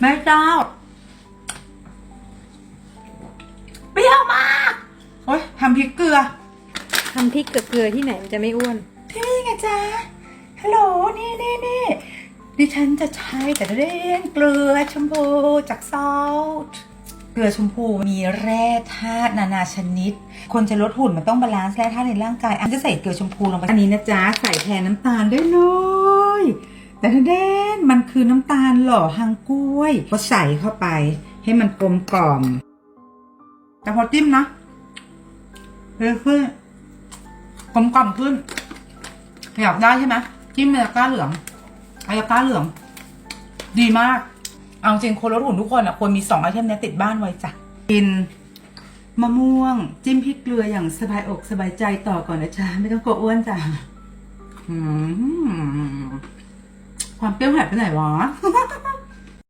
แม่เจ้าเปรี้ยวมากโอ้ยทำพริกเกลือ ทำพริกกับเกลือที่ไหนมันจะไม่อ้วน ที่นี่ไงจ๊ะฮัลโหลนี่นี่นี่ดิฉันจะใช้แต่เร่งเกลือชมพูจากซอลต์เกลือชมพูมีแร่ธาตุนานาชนิด คนจะลดหุ่นมันต้องบาลานซ์แร่ธาตุในร่างกายอันจะใส่เกลือชมพูลงไปอันนี้นะจ๊ะใส่แทนน้ำตาลได้เลย แต่ถ้าเด่นมันคือน้ำตาลหล่อหางกล้วยก็ใส่เข้าไป ให้มันกลมกล่อม แต่พอจิ้มนะเร็วขึ้นกลมกล่อมขึ้นอยากได้ใช่ไหมจิ้มเมลาก้าเหลืองอายาก้าเหลือง ดีมาก เอาจริงคนลดหุ่นทุกคนอะควรมีสองไอเทมนี้ติดบ้านไว้จ้ะกินมะม่วง จิ้มพริกเกลืออย่างสบายอกสบายใจต่อก่อนนะจ๊ะไม่ต้องกลัวอ้วนจ้ะอืม ความเปรี้ยวหายไปไหนวะ